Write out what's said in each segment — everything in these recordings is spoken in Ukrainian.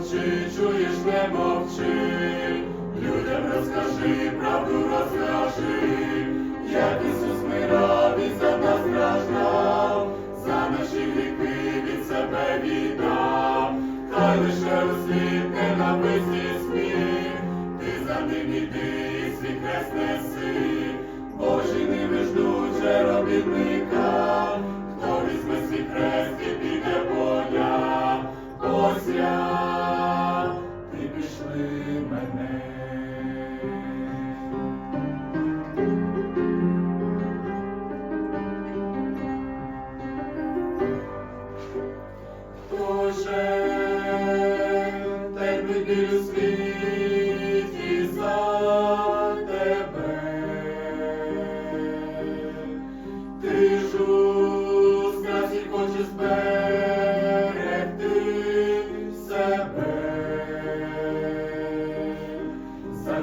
мовчи, чуєш, не мовчи, людям розкажи, правду розкажи, як Ісус мирав і за нас страждав, за наші гріхи від себе віддав, хай лише у світ ненависті сміх, ти за ним іди, світ хрест неси, Божі ними ждуть же робітника, Ти ж у страсі хочеш зберегти себе, за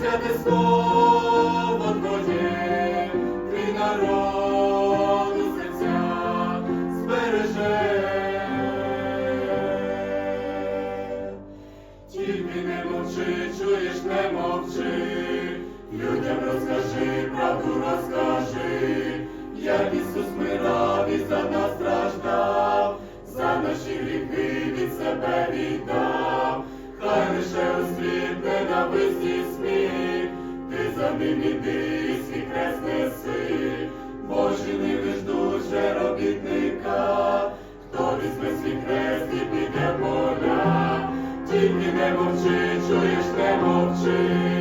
святе слово Твоє, твій народ у серцях збереже. Тільки не мовчи, чуєш, не мовчи, людям розкажи, правду розкажи, як Ісус мирав і за нас страждав, за наші гріхи від себе віддав, ти неси, Божі не ждуть робітника, хто візьме свій хрест і піде поля. Тільки не мовчи, чуєш, не мовчи,